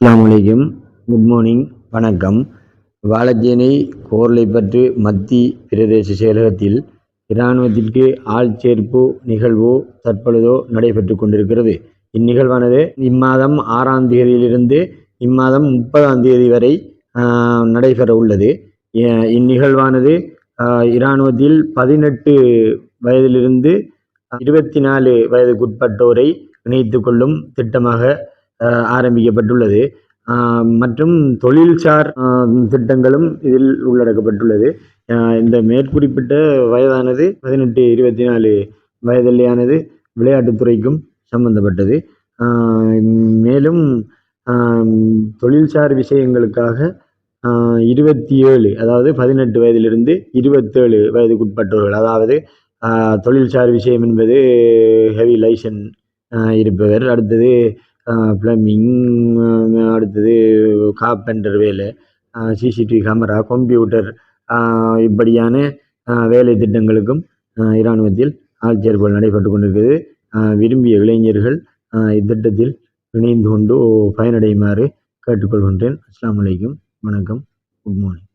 அஸ்லாம் அலைக்கும். Good morning வணக்கம். வாழச்சேனை கோர்லைப்பற்று மத்தி பிரதேச செயலகத்தில் இராணுவத்திற்கு ஆள் சேர்ப்பு நிகழ்வோ தற்பொழுதோ நடைபெற்று கொண்டிருக்கிறது. இந்நிகழ்வானது இம்மாதம் ஆறாம் தேதியிலிருந்து இம்மாதம் முப்பதாம் தேதி வரை நடைபெற உள்ளது. இந்நிகழ்வானது இராணுவத்தில் பதினெட்டு வயதிலிருந்து இருபத்தி நாலு வயதுக்குட்பட்டோரை இணைத்து கொள்ளும் திட்டமாக ஆரம்பிக்கப்பட்டுள்ளது. மற்றும் தொழில்சார் திட்டங்களும் இதில் உள்ளடக்கப்பட்டுள்ளது. இந்த மேற்குறிப்பிட்ட வயதானது பதினெட்டு இருபத்தி நாலு வயதிலேயானது விளையாட்டுத்துறைக்கும் சம்பந்தப்பட்டது. மேலும் தொழில்சார் விஷயங்களுக்காக இருபத்தி ஏழு அதாவது பதினெட்டு வயதிலிருந்து இருபத்தேழு வயதுக்குட்பட்டவர்கள் அதாவது தொழில்சார் விஷயம் என்பது ஹெவி லைசன் இருப்பவர். அடுத்தது ப்ளம்பிங் அடுத்தது கார்பெண்டர் வேலை சிசிடிவி கேமரா கம்ப்யூட்டர் இப்படியான வேலை திட்டங்களுக்கும் இராணுவத்தில் ஆள் நடைபெற்று கொண்டிருக்கிறது. விரும்பிய இளைஞர்கள் இத்திட்டத்தில் இணைந்து கொண்டு பயனடையுமாறு கேட்டுக்கொள்கின்றேன். அஸ்லாம் அலைக்கும். வணக்கம். Good morning.